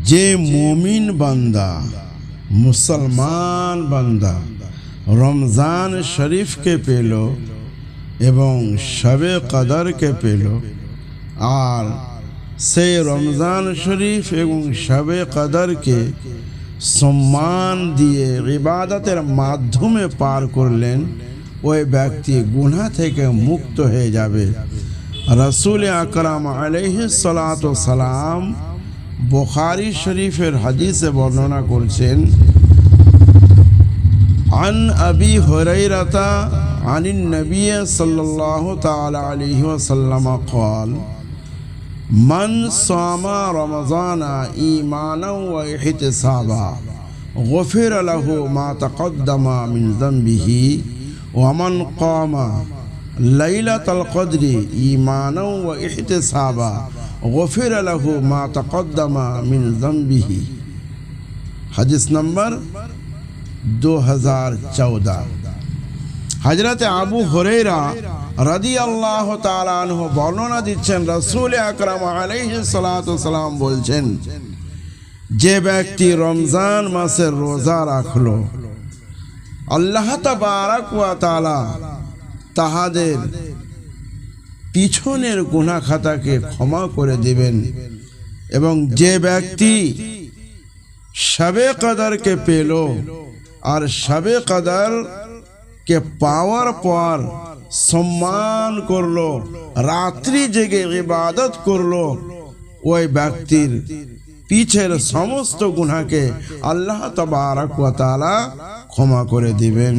যে মমিন বান্দা, মুসলমান বান্দা, রমজান শরীফকে পেল এবং শবে কদরকে পেল, আর সেই রমজান শরীফ এবং শবে কদরকে সম্মান দিয়ে ইবাদতের মাধ্যমে পার করলেন, ওই ব্যক্তি গুনাহ থেকে মুক্ত হয়ে যাবে। রসুল আকরাম আলহ সালাম বুখারি শরীফের হাদিসে বর্ণনা করছেন عن أبي هريرة عن النبي صلى الله تعالى عليه وسلم قال من صام رمضان إيمانا واحتسابا غفر له ما تقدم من ذنبه ومن قام ليلة القدر إيمانا واحتسابا গফির আলাহু মা তাকদ্দামা মিন জম্বিহি হাদিস নম্বর দু হাজার চৌদহ হজরত আবু হরেরা রাদি আল্লাহ তালানহ বর্ণনা দিচ্ছেন, রসুল আকরাম আলাইসালাম বলছেন, যে ব্যক্তি রমজান মাসের রোজা রাখল, আল্লাহ তাবারাক তালা তাহাদের পিছনের গুনাহ খাতাকে ক্ষমা করে দিবেন এবং যে ব্যক্তি শবে কদরকে পেল আর শবে কদর কে পাওয়ার পর সম্মান করল, রাত্রি জেগে ইবাদত করল, ওই ব্যক্তির পিছের সমস্ত গুনাকে আল্লাহ তবারক ক্ষমা করে দিবেন।